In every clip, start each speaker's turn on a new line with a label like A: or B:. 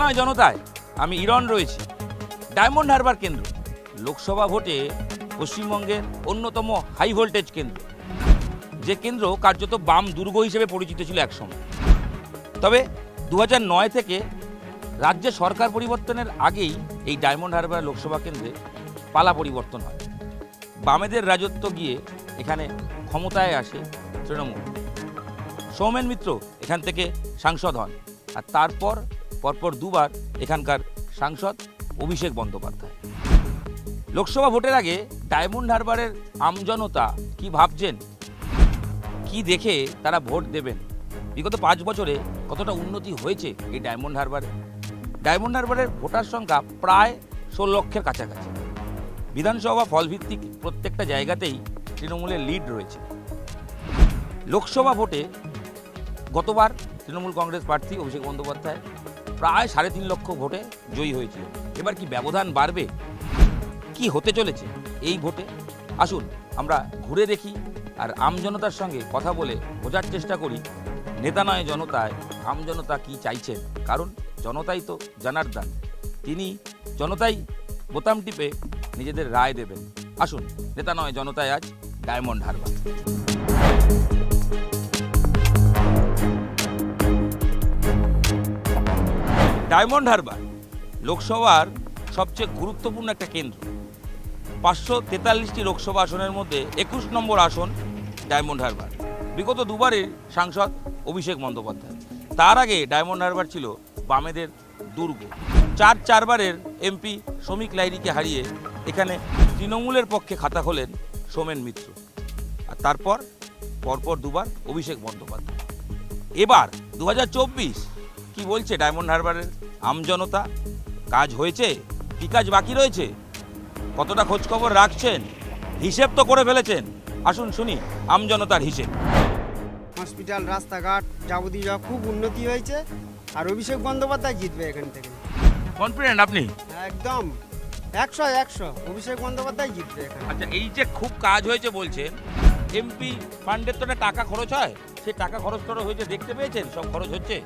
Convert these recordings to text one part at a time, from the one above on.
A: নয় জনতায় আমি ইরন রয়েছি, ডায়মন্ড হারবার কেন্দ্র। লোকসভা ভোটে পশ্চিমবঙ্গের অন্যতম হাই ভোল্টেজ কেন্দ্র, যে কেন্দ্র কার্যত বাম দুর্গ হিসেবে পরিচিত ছিল একসময়। তবে দু নয় থেকে রাজ্যে সরকার পরিবর্তনের আগেই এই ডায়মন্ড হারবার লোকসভা কেন্দ্রে পালা পরিবর্তন হয়। বামেদের রাজত্ব গিয়ে এখানে ক্ষমতায় আসে তৃণমূল। সৌমেন মিত্র এখান থেকে সাংসদ হন, আর তারপর পরপর দুবার এখানকার সাংসদ অভিষেক বন্দ্যোপাধ্যায়। লোকসভা ভোটের আগে ডায়মন্ড হারবারের আমজনতা কি ভাবছেন? কি দেখে তারা ভোট দেবেন? বিগত পাঁচ বছরে কতটা উন্নতি হয়েছে এই ডায়মন্ড হারবারে? ডায়মন্ড হারবারের ভোটার সংখ্যা প্রায় ষোলো লক্ষের কাছাকাছি। বিধানসভা ফলভিত্তিক প্রত্যেকটা জায়গাতেই তৃণমূলের লিড রয়েছে। লোকসভা ভোটে গতবার তৃণমূল কংগ্রেস প্রার্থী অভিষেক বন্দ্যোপাধ্যায় প্রায় সাড়ে তিন লক্ষ ভোটে জয়ী হয়েছিল। এবার কি ব্যবধান বাড়বে? কি হতে চলেছে এই ভোটে? আসুন, আমরা ঘুরে দেখি আর আমজনতার সঙ্গে কথা বলে বোঝার চেষ্টা করি। নেতা নয় জনতায় আমজনতা কি চাইছেন? কারণ জনতাই তো জনার্দন। তিনি জনতাই বোতাম টিপে নিজেদের রায় দেবেন। আসুন, নেতা নয় জনতায় আজ ডায়মন্ড হারবার। ডায়মন্ড হারবার লোকসভার সবচেয়ে গুরুত্বপূর্ণ একটা কেন্দ্র। পাঁচশো তেতাল্লিশটি লোকসভা আসনের মধ্যে একুশ নম্বর আসন ডায়মন্ড হারবার। বিগত দুবারের সাংসদ অভিষেক বন্দ্যোপাধ্যায়। তার আগে ডায়মন্ড হারবার ছিল বামেদের দুর্গ। চার চারবারের এমপি শ্রমিক লাইরিকে হারিয়ে এখানে তৃণমূলের পক্ষে খাতা খোলেন সোমেন মিত্র। আর তারপর, পরপর দুবার অভিষেক বন্দ্যোপাধ্যায়। এবার দু হাজার চব্বিশ কি বলছে ডায়মন্ড হারবারের আমজনতা কাজ হয়েছে? কি কাজ বাকি রয়েছে? কতটা খোঁজ খবর রাখছেন? হিসেব তো করে ফেলেছেন। আসুন শুনি আমজনতার হিসেব।
B: হসপিটাল রাস্তাঘাট যাবতীয় যা খুব উন্নতি হয়েছে আর অভিষেক বন্দ্যোপাধ্যায় জিতবে এখান থেকে।
A: কনফিডেন্ট আপনি?
B: একদম। একশো একশো। অভিষেক বন্দ্যোপাধ্যায় জিতবে এখানে।
A: আচ্ছা এই যে খুব কাজ হয়েছে বলছেন এমপি ফান্ডের তো টাকা খরচ হয়। সেই টাকা খরচ করা হয়েছে দেখতে পেয়েছেন? সব খরচ হচ্ছে?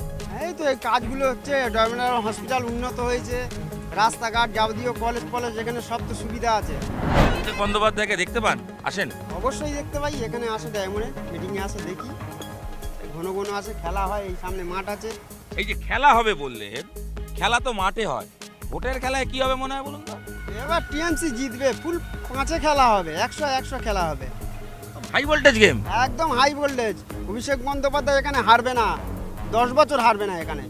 B: এই তো এই কাজগুলো হচ্ছে ডায়মন্ড হসপিটাল উন্নত হয়েছে রাস্তাঘাট যাবতীয় কলেজ ফলেজ এখানে সব তো সুবিধা আছে।
A: অভিষেক বন্দ্যোপাধ্যায়কে দেখতে পান? আসেন।
B: অবশ্যই দেখতে পাই এখানে আসে ডায়মন্ডে মিটিংয়ে আসে দেখি। ঘন ঘন আসে খেলা হয় এই সামনে মাঠ আছে।
A: এই যে খেলা হবে বললেন খেলা তো মাঠে হয়। ভোটের খেলায় কি হবে মনে হয় বলুন তো?
B: এবার টিএমসি জিতবে ফুল পাঁচে খেলা হবে একশো একশো খেলা হবে।
A: হাই ভোল্টেজ গেম
B: একদম হাই ভোল্টেজ অভিষেক বন্দ্যোপাধ্যায় এখানে হারবে না। দশ বছর হারবে না এখানে।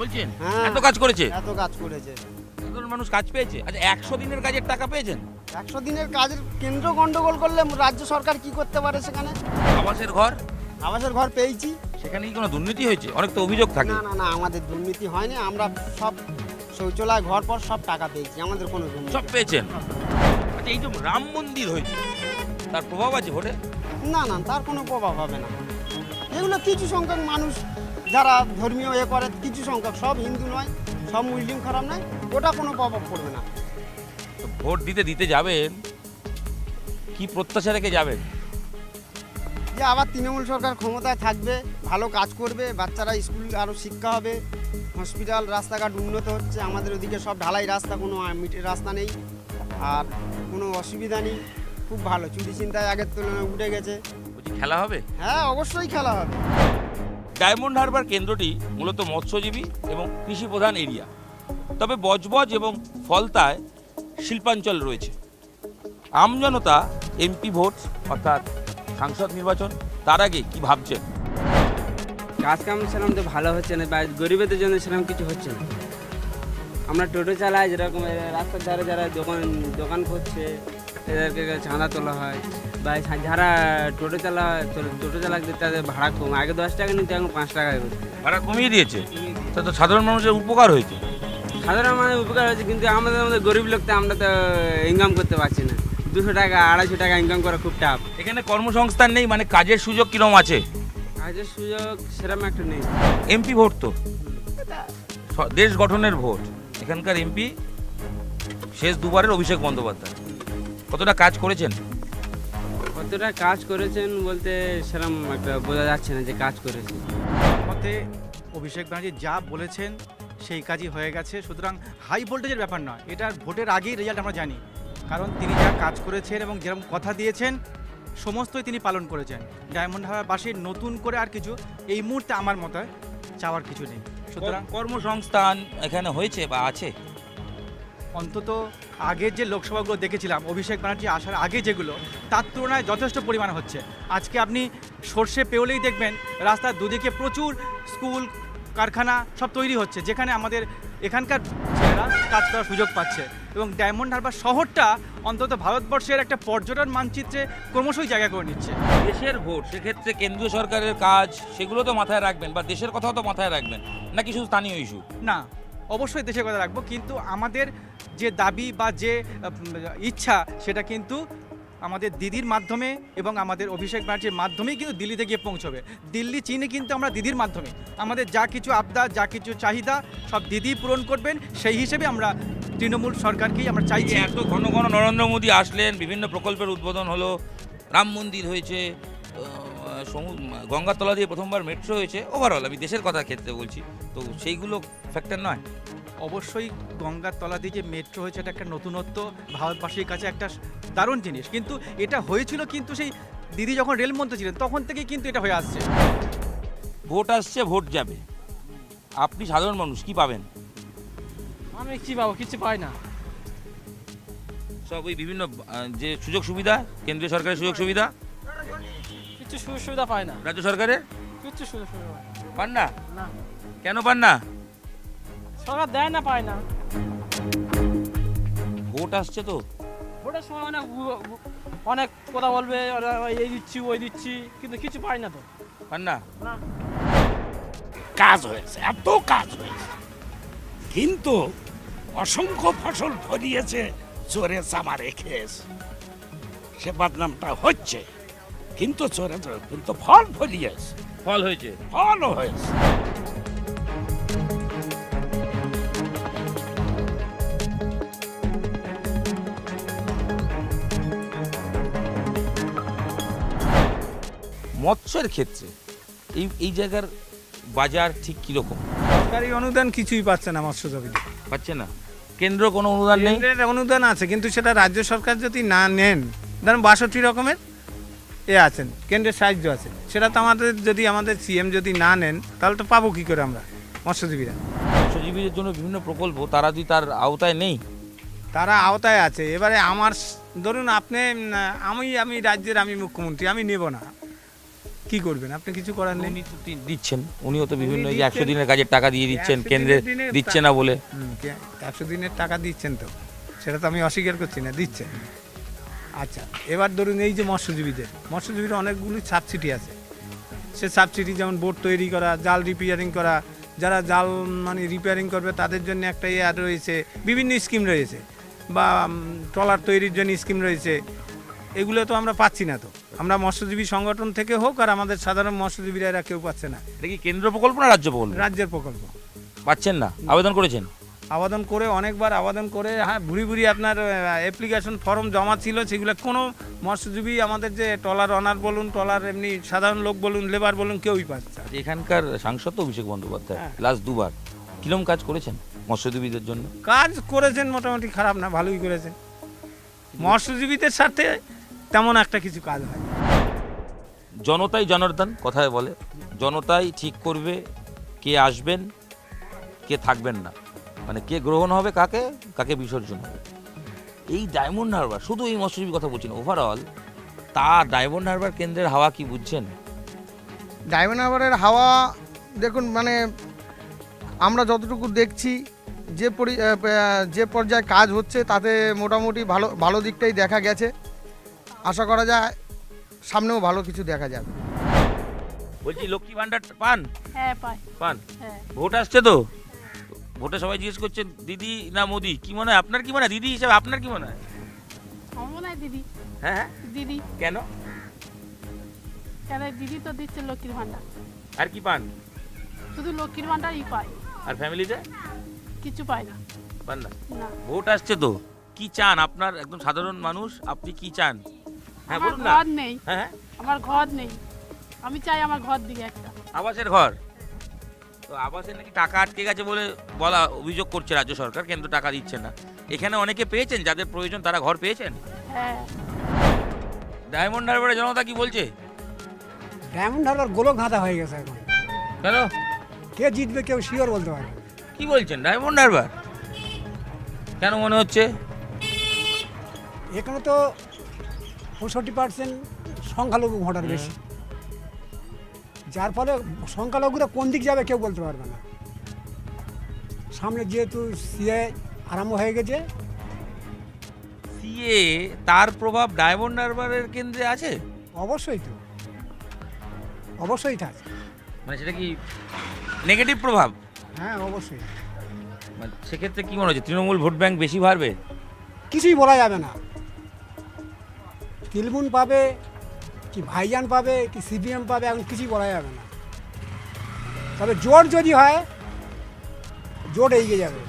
A: বলছেন?
B: হ্যাঁ।
A: এত কাজ করেছে?
B: এত কাজ করেছে।
A: সাধারণ মানুষ কাজ পেয়েছে? আচ্ছা একশো দিনের কাজের টাকা পেয়েছেন?
B: একশো দিনের কাজের কেন্দ্র গন্ডগোল করলে রাজ্য সরকার কি করতে পারে সেখানে?
A: আবাসের ঘর?
B: আবাসের ঘর পেয়েছি।
A: সেখানে কি কোনো দুর্নীতি হয়েছে? অনেক তো অভিযোগ থাকে।
B: না না না আমাদের দুর্নীতি হয়নি। আমরা সব শৌচালয় ঘর পর সব টাকা পেয়েছি। আমাদের কোনো
A: সব পেয়েছেন? আচ্ছা এই যে রাম মন্দির হয়েছে তার প্রভাব আছে ভোটে?
B: না না তার কোনো প্রভাব হবে না। এগুলো কিছু সংখ্যক মানুষ যারা ধর্মীয় এ করে কিছু সংখ্যক সব হিন্দু নয় সব মুসলিম খারাপ নয় ওটা কোনো প্রভাব পড়বে না।
A: তো ভোট দিতে দিতে যাবেন কি প্রত্যাশা রেখে যাবেন?
B: যে আবার তৃণমূল সরকার ক্ষমতায় থাকবে ভালো কাজ করবে বাচ্চারা স্কুল আরও শিক্ষা হবে হসপিটাল রাস্তাঘাট উন্নত হচ্ছে আমাদের ওদিকে সব ঢালাই রাস্তা কোনো মিটের রাস্তা নেই আর কোনো অসুবিধা নেই। খুব ভালো। চুরি চিন্তায় আগের তুলনায় উঠে গেছে।
A: বলছি খেলা হবে?
B: হ্যাঁ অবশ্যই খেলা হবে।
A: ডায়মন্ড হারবার কেন্দ্রটি মূলত মৎস্যজীবী এবং কৃষি প্রধান এরিয়া। তবে বজবজ এবং ফলতায় শিল্পাঞ্চল রয়েছে। আমজনতা এমপি ভোট অর্থাৎ সাংসদ নির্বাচন তার আগে কি ভাবছেন?
C: কাজ কাম সেরকম তো ভালো হচ্ছে না বা গরিবদের জন্য সেরকম কিছু হচ্ছে না। আমরা টোটো চালাই যেরকম রাস্তার ধারে যারা দোকান দোকান করছে এদেরকে চাঁদা তোলা হয় বা যারা টোটো চালা টোটো চালাতে তাদের ভাড়া কম আগে দশ টাকা নিতে এখন পাঁচ টাকা
A: ভাড়া কমিয়ে দিয়েছে? তা তো সাধারণ মানুষের উপকার হয়েছে।
C: সাধারণ মানুষের উপকার হয়েছে কিন্তু আমাদের আমাদের গরিব লোক তো আমরা তো ইনকাম করতে পারছি না। দুশো টাকা আড়াইশো টাকা ইনকাম করা খুব টাফ
A: এখানে কর্মসংস্থান নেই মানে কাজের সুযোগ কিরম আছে?
C: কাজের সুযোগ সেরকম একটা নেই।
A: এমপি ভোট তো। দেশ গঠনের ভোট। এখানকার এমপি শেষ দুবারের অভিষেক বন্দ্যোপাধ্যায়। কতটা কাজ করেছেন?
C: কতটা কাজ করেছেন বলতে সেরকম একটা বোঝা যাচ্ছে না যে কাজ করেছে।
D: মতে অভিষেক ব্যানার্জি যা বলেছেন সেই কাজই হয়ে গেছে। সুতরাং হাই ভোল্টেজের ব্যাপার নয় এটা ভোটের আগেই রেজাল্ট আমরা জানি। কারণ তিনি যা কাজ করেছেন এবং যেরকম কথা দিয়েছেন সমস্তই তিনি পালন করেছেন। ডায়মন্ড হারবাসীর নতুন করে আর কিছু এই মুহূর্তে আমার মতে চাওয়ার কিছু নেই। সুতরাং
A: কর্মসংস্থান এখানে হয়েছে বা আছে?
D: অন্তত আগের যে লোকসভাগুলো দেখেছিলাম অভিষেক ব্যানার্জি আসার আগে যেগুলো তার তুলনায় যথেষ্ট পরিমাণ হচ্ছে। আজকে আপনি সর্ষে পেওলেই দেখবেন রাস্তার দুদিকে প্রচুর স্কুল কারখানা সব তৈরি হচ্ছে যেখানে আমাদের এখানকার ছেলেরা কাজ করার সুযোগ পাচ্ছে। এবং ডায়মন্ড হারবার শহরটা অন্তত ভারতবর্ষের একটা পর্যটন মানচিত্রে ক্রমশই জায়গা করে নিচ্ছে।
A: দেশের ভোট সেক্ষেত্রে কেন্দ্রীয় সরকারের কাজ সেগুলো তো মাথায় রাখবেন বা দেশের কথাও তো মাথায় রাখবেন নাকি শুধু স্থানীয় ইস্যু
D: না অবশ্যই দেশের কথা রাখব কিন্তু আমাদের যে দাবি বা যে ইচ্ছা সেটা কিন্তু আমাদের দিদির মাধ্যমে এবং আমাদের অভিষেক ব্যানার্জির মাধ্যমেই কিন্তু দিল্লিতে গিয়ে পৌঁছবে। দিল্লি চীনে কিন্তু আমরা দিদির মাধ্যমে। আমাদের যা কিছু আবদার যা কিছু চাহিদা সব দিদি পূরণ করবেন। সেই হিসেবে আমরা তৃণমূল সরকারকেই আমরা চাইছি।
A: এত ঘন ঘন নরেন্দ্র মোদী আসলেন বিভিন্ন প্রকল্পের উদ্বোধন হলো রাম মন্দির হয়েছে গঙ্গাতলা দিয়ে প্রথমবার মেট্রো হয়েছে। ওভারঅল আমি দেশের কথা ক্ষেত্রে বলছি। তো সেইগুলো ফ্যাক্টর নয়।
D: অবশ্যই গঙ্গার তলা দিয়ে যে মেট্রো হয়েছে এটা একটা নতুনত্ব। ভারতবাসীর কাছে একটা দারুণ জিনিস। কিন্তু এটা হয়েছিল কিন্তু সেই দিদি যখন রেলমন্ত্রী ছিলেন তখন থেকেই কিন্তু এটা হয়ে আসছে।
A: ভোট আসছে ভোট যাবে। আপনি সাধারণ মানুষ কি পাবেন?
E: আমি কি পাবো? কিছু পাই না।
A: সব ওই বিভিন্ন যে সুযোগ সুবিধা কেন্দ্রীয় সরকারের সুযোগ সুবিধা
E: কিছু সুযোগ সুবিধা পাই না।
A: রাজ্য সরকারের
E: কিছু সুযোগ সুবিধা না।
A: পান না?
E: না।
A: কেন পান না?
E: সরকার দেয় না পায় না।
A: ভোট আসছে তো।
E: ভোটের সময় অনেক অনেক কথা বলবে ওরা এই দিচ্ছি ওই দিচ্ছি কিন্তু কিছু পাই না তো।
A: পান না?
E: না।
F: কাজ হয়েছে এত কাজ হয়েছে। কিন্তু অসংখ্য ফসল ফলিয়েছে চোরে চামা রেখেছে সে বদনামটা হচ্ছে। কিন্তু কিন্তু ফল ফলিয়েছে
A: ফল হয়েছে?
F: ফলও হয়েছে।
A: মৎস্যের ক্ষেত্রে এই এই জায়গার বাজার ঠিক কীরকম?
G: সরকারি অনুদান কিছুই পাচ্ছে না মৎস্যজীবী
A: পাচ্ছে না? কেন্দ্র কোনো অনুদান নেই?
G: অনুদান আছে কিন্তু সেটা রাজ্য সরকার যদি না নেন ধরুন বাষট্টি রকমের এ আছেন কেন্দ্রের সাহায্য আছে সেটা তো আমাদের যদি আমাদের সিএম যদি না নেন তাহলে তো পাবো কী করে আমরা মৎস্যজীবীরা?
A: মৎস্যজীবীদের জন্য বিভিন্ন প্রকল্প তারা যদি তার আওতায় নেই?
G: তারা আওতায় আছে। এবারে আমার ধরুন আপনি আমি আমি রাজ্যের আমি মুখ্যমন্ত্রী আমি নেব না। কি করবেন? আপনি কিছু করার নেই?
A: উনি দিচ্ছেন। উনিও তো বিভিন্ন একশো দিনের কাজের টাকা দিয়ে দিচ্ছেন কেন্দ্রে দিচ্ছে না বলে।
G: একশো দিনের টাকা দিচ্ছেন তো। সেটা তো আমি অস্বীকার করছি না দিচ্ছেন। আচ্ছা এবার ধরুন এই যে মৎস্যজীবীদের মৎস্যজীবীদের অনেকগুলি সাবসিডি আছে। সে সাবসিডি যেমন বোট তৈরি করা জাল রিপেয়ারিং করা যারা জাল মানে রিপেয়ারিং করবে তাদের জন্য একটা ইয়ে রয়েছে বিভিন্ন স্কিম রয়েছে। বা ট্রলার তৈরির জন্য স্কিম রয়েছে। এগুলো তো আমরা পাচ্ছি না তো। আমরা মৎস্যজীবী সংগঠন থেকে হোক আর আমাদের সাধারণ মৎস্যজীবীরা এরা কেউ পাচ্ছে না।
A: এটা কি কেন্দ্র প্রকল্প না রাজ্য প্রকল্প?
G: রাজ্যের প্রকল্প।
A: পাচ্ছেন না? আবেদন করেছেন?
G: আবেদন করে অনেকবার আবেদন করে হ্যাঁ ভুড়ি ভুড়ি আপনার অ্যাপ্লিকেশন ফর্ম জমা ছিল সেগুলো কোনো মৎস্যজীবী আমাদের যে টলার অনার বলুন টলার এমনি সাধারণ লোক বলুন লেবার বলুন কেউই পাচ্ছে।
A: আচ্ছা, এখানকার সাংসদ অভিষেক বন্দ্যোপাধ্যায়
G: হ্যাঁ।
A: লাস্ট দুবার। কিরম কাজ করেছেন মৎস্যজীবীদের জন্য?
G: কাজ করেছেন মোটামুটি খারাপ না ভালোই করেছেন। মৎস্যজীবীদের সাথে তেমন একটা কিছু কাজ হয়
A: জনতাই জনার্দন কথায় বলে জনতাই ঠিক করবে কে আসবেন কে থাকবেন না। মানে কে গ্রহণ হবে কাকে? কাকে বিসর্জন হবে? এই ডায়মন্ড হারবার শুধু এই মৎস্যজীবী কথা বলছি না ওভারঅল তা ডায়মন্ড হারবার কেন্দ্রের হাওয়া কি বুঝছেন?
H: ডায়মন্ড হারবারের হাওয়া দেখুন মানে আমরা যতটুকু দেখছি যে পরি যে পর্যায়ে কাজ হচ্ছে তাতে মোটামুটি ভালো ভালো দিকটাই দেখা গেছে। আশা করা যায় সামনেও ভালো কিছু দেখা যাবে।
A: বলছি লক্ষ্মী ভান্ডার পান?
I: হ্যাঁ পাই।
A: পান?
I: হ্যাঁ।
A: ভোট আসছে তো? ভোটে সবাই জিজ্ঞেস করছে দিদি না মোদি? কি মনে হয়? আপনার কি মনে হয়? দিদি হিসাবে আপনার কি মনে হয়?
I: আমার মনে হয় দিদি।
A: হ্যাঁ হ্যাঁ।
I: দিদি।
A: কেন?
I: কেন? দিদি তো দিচ্ছে লক্ষ্মীর ভাণ্ডার।
A: আর কি পান?
I: শুধু লক্ষ্মীর ভাণ্ডারই পাই
A: আর ফ্যামিলিতে?
I: কিছু পাই না।
A: পান না?
I: না।
A: ভোট আসছে তো। কি চান? আপনার একদম সাধারণ মানুষ আপনি কি চান? হ্যাঁ বলুন না।
I: ঘর নেই।
A: হ্যাঁ।
I: আমার ঘর নেই। আমি চাই আমার ঘর দিকে একটা।
A: আবাসের ঘর? তো আবাসে নাকি টাকা আটকে গেছে বলে বলা অভিযোগ করছে রাজ্য সরকার কেন্দ্র টাকা দিচ্ছে না। এখানে অনেকে পেয়েছেন যাদের প্রয়োজন তারা ঘর পেয়েছেন?
I: হ্যাঁ।
A: ডায়মন্ড হারবারের জনতা কি বলছে?
J: ডায়মন্ড হারবার গোলক ধাঁধা হয়ে গেছে এখন।
A: কেন?
J: কে জিতবে কেউ শিওর বলতে পারে।
A: কি বলছেন ডায়মন্ড হারবার? কেন মনে হচ্ছে?
J: এখানে তো পঁয়ষট্টি পার্সেন্ট সংখ্যালঘু ভোটার বেশি। যার ফলে সংখ্যালঘুরা কোন দিক যাবে কেউ বলতে পারবে না। সামনে যেহেতু সিএ আরম্ভ হয়ে গেছে।
A: সিএ তার প্রভাব ডায়মন্ড হারবারের কেন্দ্রে আছে?
J: অবশ্যই তো। অবশ্যই থাকে
A: মানে সেটা কি নেগেটিভ প্রভাব?
J: হ্যাঁ অবশ্যই।
A: মানে সেক্ষেত্রে কি মনে হচ্ছে তৃণমূল ভোট ব্যাংক বেশি বাড়বে?
J: কিছুই বলা যাবে না। তিলমুন পাবে কি ভাইজান পাবে, কি সিপিএম পাবে, এখন কিছুই বলা যাবে না। তবে জোট যদি হয়, জোট এগিয়ে যাবে।